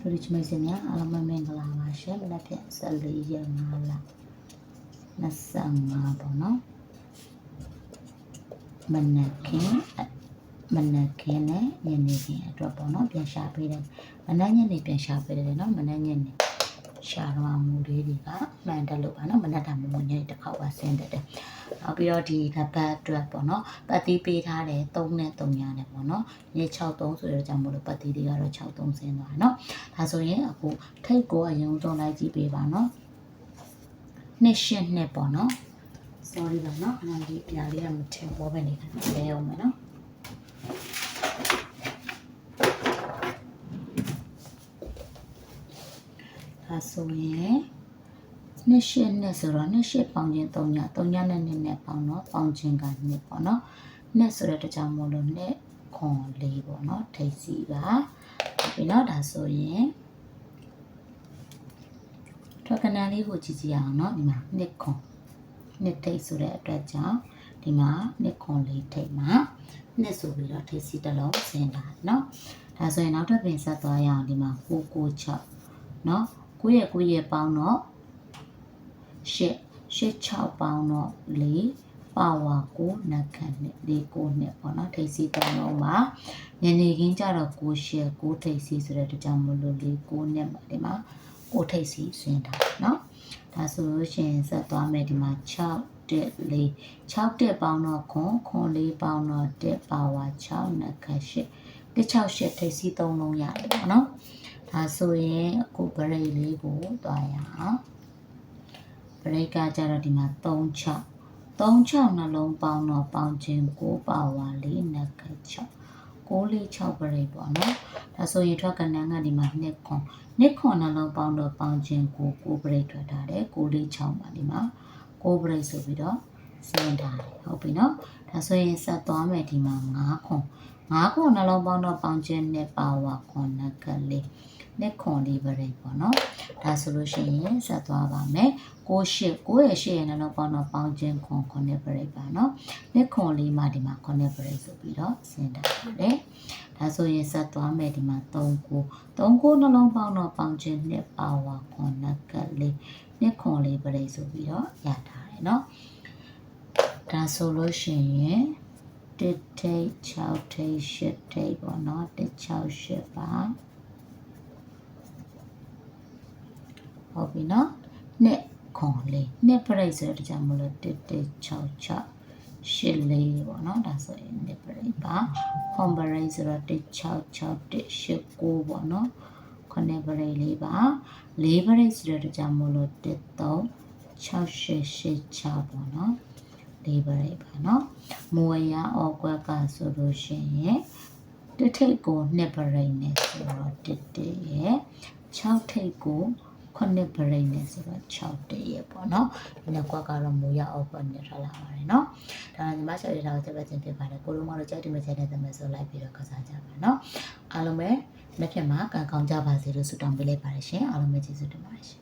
တို့ဒီချမိတ်စင်များအားလုံးပဲမင်္ဂလာပါရှင်မနက်ဖြန်14ရက်5လ25ပေါ့နော်မနက်ခင်းမနက်ခင်းနဲ့ညနေခင်းအတွက်ပေါ့နော်ပြန်ရှာပေးတယ်မနက်ညနေပြန်ရှာပေးတယ်နော်မနက်ညနေ ရှာတော့မူလေးတွေကမှန်တယ်လို့ပါနော်မနက်တာမမညနေတစ်ခေါက်ပါဆင်းတယ်တယ်နောက်ပြီးတော့ဒီကပတ်အတွက်ပေါ့နော်ပတ်တီးပေးထားတယ်3နဲ့3ညနဲ့ပေါ့နော်ည63ဆိုတော့ကြောင့်မို့လို့ပတ်တီးတွေကတော့63ဆင်းသွားတယ်နော်ဒါဆိုရင်အခုထိတ်ကိုအရင်ဆုံးလိုက်ကြည့်ပေးပါနော်နှစ်ရှင်းနှစ်ပေါ့နော် sorry ပါနော်ခဏလေးပြားလေးကမထင်ပေါ်ပဲနေတယ်လဲအောင်မယ်နော် ဒါဆိုရင်နှစ်ရှစ်နှစ်ဆိုတော့နှစ်ရှစ်ပေါင်ခြင်း၃ည၃ညနဲ့နှစ်နဲ့ပေါင်တော့ပေါင်ခြင်းကနှစ်ပေါ့နော်နှစ်ဆိုတဲ့တကြောင်မို့လို့နှစ်ခွန်လေးပေါ့နော်ထိပ်စီပါပြီးတော့ဒါဆိုရင်ထွက်ကနာလေးကိုကြည့်ကြည့်အောင်နော်ဒီမှာနှစ်ခွန်နှစ်ထိပ်ဆိုတဲ့အတွက်ကြောင့်ဒီမှာနှစ်ခွန်လေးထိပ်မှာနှစ်ဆိုပြီးတော့ထိပ်စီတစ်လုံးဆင်းတာနော်ဒါဆိုရင်နောက်တစ်ပင်ဆက်သွားရအောင်ဒီမှာ6 9 6နော် 9ရက်9ရက်ပေါင်းတော့8 8 6ပေါင်းတော့4ပါဝါ9နက်ခန့်နဲ့၄9နဲ့ပေါ့နော်ထိပ်စီးတောင်းတော့မှာညနေခင်းကျတော့9ရှယ်9ထိပ်စီးဆိုတဲ့တကြောင်မလို့၄9နဲ့မှာဒီမှာ9ထိပ်စီးဆင်းတာနော်ဒါဆိုလို့ရှင်ဆက်သွားမယ်ဒီမှာ6တက်လေး6တက်ပေါင်းတော့ခွန်ခွန်လေးပေါင်းတော့တက်ပါဝါ6နဲ့ခက်ရှစ်168ထိပ်စီး3လုံးရတယ်ပေါ့နော် ဒါဆိုရင်အခုဗရိတ်လေးကိုတွားရအောင်ဗရိတ်ကကြတော့ဒီမှာ36 36နှလုံးပေါင်းတော့ပေါင်းခြင်း9ပါဝါလေးနက်က6 946ဗရိတ်ပေါ့နော်ဒါဆိုရင်ထွက်ကနန်းကဒီမှာနှစ်ခွန်နှစ်ခွန်နှလုံးပေါင်းတော့ပေါင်းခြင်း9 9ဗရိတ်ထွက်ထားတယ်946ပါဒီမှာ9ဗရိတ်ဆိုပြီးတော့ စဉ်းထားတယ်ဟုတ်ပြီနော်ဒါဆိုရင်ဆက်သွားမယ်ဒီမှာ9ခွန်ငါးခွန်နှလုံးပေါင်းတော့ပေါင်းခြင်းနဲ့ပါဝါခွန်နက်ကလေးနဲ့ခွန်လေးပရိပေါ့နော်ဒါဆိုလို့ရှိရင်ဆက်သွားပါမယ်ကိုရှစ်ကိုရဲ့ရှစ်ရဲ့နှလုံးပေါင်းတော့ပေါင်းခြင်းခွန်ခွန်နဲ့ပရိပါနော်နဲ့ခွန်လေးမှဒီမှာခွန်နဲ့ပရိဆိုပြီးတော့စဉ်းတာပါတယ်ဒါဆိုရင်ဆက်သွားမယ်ဒီမှာ3ကို3ကိုနှလုံးပေါင်းတော့ပေါင်းခြင်းနဲ့ပါဝါခွန်နက်ကလေးနဲ့ခွန်လေးပရိဆိုပြီးတော့ရထားတယ်နော် ဒါဆိုလို့ရှိရင်တစ်ထိတ်6ထိတ်8ထိတ်ပေါ့နော်တစ်6 8ပါဟုတ်ပြီနော်နှစ်ခွန်လေးနှစ်ပြိတ်ဆိုတဲ့ကြောင့်မလို့တစ်တစ်6 6ရှစ်လေးပေါ့နော်ဒါဆိုရင်နှစ်ပြိတ်ပါခွန်ပရိတ်ဆိုတော့တစ်6 6တစ်8 9ပေါ့နော်ခုနှစ်ပြိတ်လေးပါလေးပြိတ်ဆိုတဲ့ကြောင့်မလို့တစ်3 6 8 8 6ပေါ့နော် လေးပရိတ်ပါနော်မွေရအော်ကွက်ကဆိုလို့ရှိရင်တစ်ထိပ်ကိုနှစ်ပရိတ်နဲ့ဆိုတော့တစ်တရဲ့6ထိပ်ကိုခုနှစ်ပရိတ်နဲ့ဆိုတော့6တရဲ့ပေါ့နော်ဒီနှစ်ကွက်ကတော့မူရအော်ကွက်နဲ့ထွက်လာပါတယ်နော်ဒါညီမဆက်ရတာကိုတက်ပဲချင်းဖြစ်ပါတယ်ကိုလိုမတို့ကြိုက်တယ်မကြိုက်တဲ့သမက်ဆိုလိုက်ပြီးတော့ကစားကြပါနော်အားလုံးပဲလက်ဖြတ်မှာကံကောင်းကြပါစေလို့ဆုတောင်းပေးလိုက်ပါတယ်ရှင်အားလုံးပဲကျေးဇူးတင်ပါတယ်ရှင်